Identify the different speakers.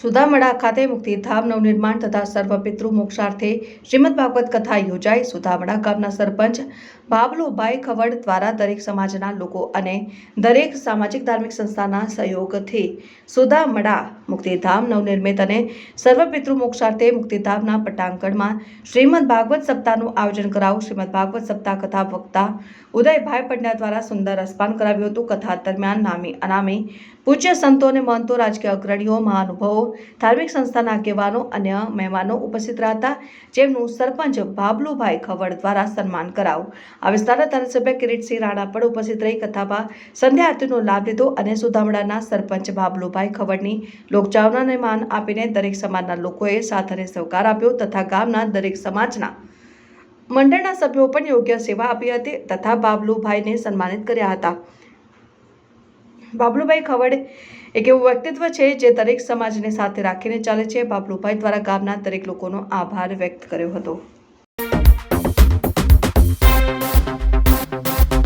Speaker 1: સુધામડા ખાતે મુક્તિધામ નવનિર્માણ તથા સર્વપિતૃ મોક્ષાર્થે શ્રીમદ ભાગવત કથા યોજાઈ. સુધામડા ગામના સરપંચ બાબલુભાઈ ખવડ દ્વારા દરેક સમાજના લોકો અને દરેક સામાજિક ધાર્મિક સંસ્થાના સહયોગથી સુધામડા મુક્તિધામ નવનિર્મિત અને સર્વપિતૃ મોક્ષાર્થે મુક્તિધામના પટાંગણમાં શ્રીમદ ભાગવત સપ્તાહનું આયોજન કરાવું. શ્રીમદ ભાગવત સપ્તાહ કથા વક્તા ઉદયભાઈ પંડ્યા દ્વારા સુંદર રસપાન કરાવ્યું હતું. કથા દરમિયાન નામી અનામી પૂજ્ય સંતો અને મહંતો રાજકીય અગ્રણીઓ મહાનુભાવો ધાર્મિક સંસ્થાના આગેવાનો, અન્ય મહેમાનો ઉપસ્થિત રહ્યા જેમનું સરપંચ બાબલુભાઈ ખવડ દ્વારા સન્માન કરાવું આ વિસ્તારના ધારાસભ્ય કિરીટસિંહ રાણા પણ ઉપસ્થિત રહી કથામાં સંધ્યા આરતીનો લાભ લીધો અને સુધામડાના સરપંચ બાબલુભાઈ ખવડની લોકચાવનાને માન આપીને દરેક સમાજના લોકોએ સાથ અને સહકાર આપ્યો તથા ગામના દરેક સમાજના મંડળના સભ્યો પણ યોગ્ય સેવા આપી હતી તથા બાબલુભાઈને સન્માનિત કર્યા હતા. બાબલુભાઈ ખવડ એક એવું વ્યક્તિત્વ છે જે દરેક સમાજને સાથે રાખીને ચાલે છે. બાબલુભાઈ દ્વારા ગામના દરેક લોકોનો આભાર વ્યક્ત કર્યો હતો.